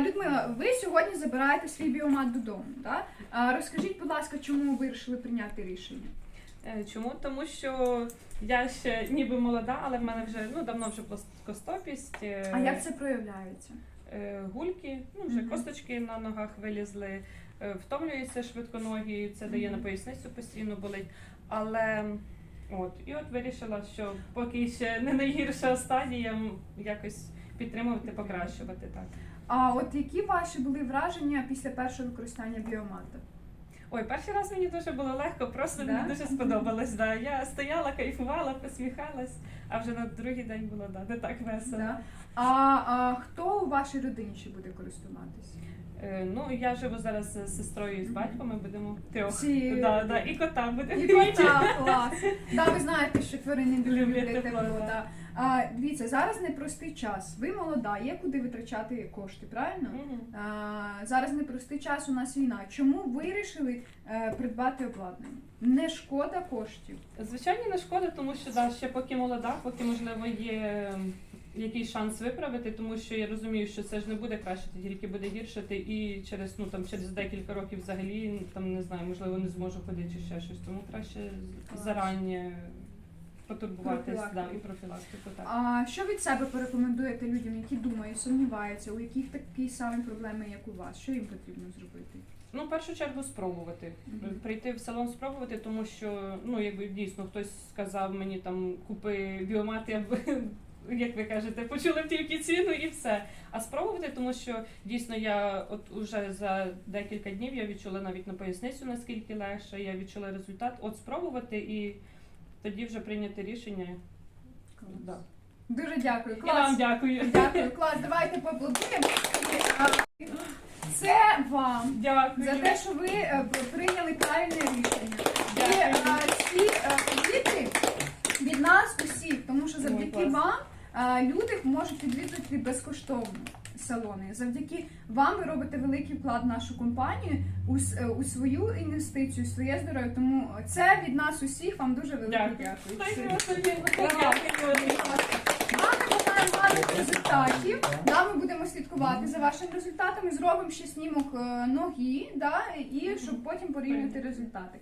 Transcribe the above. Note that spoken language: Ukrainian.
Людмила, ви сьогодні забираєте свій біомат додому. Да? Розкажіть, будь ласка, чому ви вирішили прийняти рішення? Е, Чому? Тому що я ще ніби молода, але в мене вже ну давно вже плоскостопість. е, А як це проявляється? е, гульки, ну вже Мгм. косточки на ногах вилізли, е, втомлюються швидконогі, це дає на поясницю постійно болить. Але от, і от вирішила, що поки ще не найгірша стадія, якось підтримувати, покращувати так. А от які ваші були враження після першого використання біомата? Ой, перший раз мені дуже було легко, просто Да? мені дуже сподобалось. Да. Я стояла, кайфувала, посміхалась, а вже на другий день було да, не так весело. Да? А, а хто вашій родині ще буде користуватись? Е, ну, я живу зараз з сестрою і з батьком, ми будемо трьох. Всі- Да, да, і кота буде. І кота, клас. Да, ви знаєте, що тварини дуже Люблять люблять тепло, тепло. да. Да. А, дивіться, зараз непростий час. Ви молода, є куди витрачати кошти, правильно? Мгм. А, зараз непростий час, у нас війна. Чому вирішили е, придбати обладнання? Не шкода коштів. Звичайно, не шкода, тому що да, ще поки молода, поки можливо є якийсь шанс виправити, тому що я розумію, що це ж не буде кращити, тільки буде гіршити, і через ну там через декілька років взагалі там не знаю, можливо, не зможу ходити чи ще щось. Тому краще зарані потурбуватись да, і профілактику. Так. А що від себе порекомендуєте людям, які думають, сумніваються, у яких такі самі проблеми, як у вас? Що їм потрібно зробити? Ну, в першу чергу спробувати. Мгм. Прийти в салон спробувати, тому що ну якби дійсно хтось сказав мені там купи біомат, я б, як ви кажете, почула б тільки ціну і все. А спробувати, тому що дійсно я от уже за декілька днів я відчула навіть на поясницю наскільки легше, я відчула результат. От спробувати і тоді вже прийняти рішення. Да. Дуже дякую. Я вам дякую. Дякую, клас. Давайте поаплодуємо. Це вам. Дякую. За те, що ви е, прийняли правильне рішення. І Дякую. е, ці е, квіти від нас усіх, тому що завдяки вам е, люди можуть відвідувати безкоштовно салони. Завдяки вам ви робите великий вклад в нашу компанію у, е, свою інвестицію, у своє здоров'я. Тому це від нас усіх вам дуже велике Дякую. результатів. Да, ми будемо слідкувати за вашими результатами. Зробимо ще снімок е, ноги, да, і щоб потім порівняти результати.